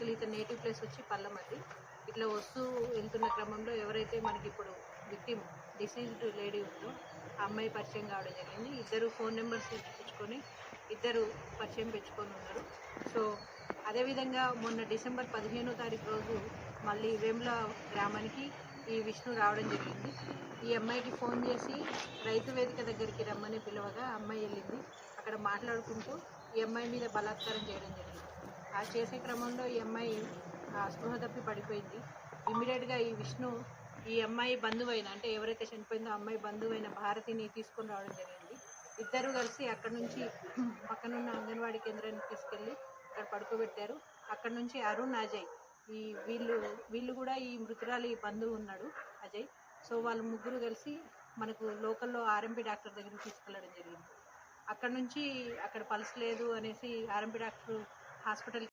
Actually ఇతను native place వచ్చి పల్లమది ఇట్లా వస్తూ వెళ్తున్న క్రమంలో ఎవరైతే మనకి ఇప్పుడు విక్టిమ్ డిసీజ్డ్ లేడీ ఉందో ఆ అమ్మాయి పరిచయం కావడం జరిగింది. ఇద్దరు ఫోన్ నెంబర్స్ తెచ్చుకొని ఇద్దరు పరిచయం పెంచుకొని ఉన్నారు. సో అదేవిధంగా మొన్న డిసెంబర్ పదిహేనో తారీఖు రోజు మళ్ళీ వేముల గ్రామానికి ఈ విష్ణు రావడం జరిగింది. ఈ అమ్మాయికి ఫోన్ చేసి రైతు వేదిక దగ్గరికి రమ్మని పిలవగా అమ్మాయి వెళ్ళింది. అక్కడ మాట్లాడుకుంటూ ఈ అమ్మాయి మీద బలాత్కారం చేయడం జరిగింది. ఆ చేసే క్రమంలో ఈ అమ్మాయి ఆ, స్పృహ తప్పి పడిపోయింది. ఇమ్మీడియట్గా ఈ విష్ణు ఈ అమ్మాయి బంధువైన అంటే ఎవరైతే చనిపోయిందో అమ్మాయి బంధువైన భారతిని తీసుకొని రావడం జరిగింది. ఇద్దరు కలిసి అక్కడ నుంచి పక్కనున్న అంగన్వాడీ కేంద్రానికి తీసుకెళ్ళి అక్కడ పడుకోబెట్టారు. అక్కడ నుంచి అరుణ్ అజయ్ ఈ వీళ్ళు వీళ్ళు కూడా ఈ మృతురాలి బంధువు ఉన్నాడు అజయ్. సో వాళ్ళు ముగ్గురు కలిసి మనకు లోకల్లో ఆర్ఎంపీ డాక్టర్ దగ్గరికి తీసుకెళ్ళడం జరిగింది. అక్కడ నుంచి అక్కడ పల్స్ లేదు అనేసి ఆర్ఎంపీ డాక్టర్ హాస్పిటల్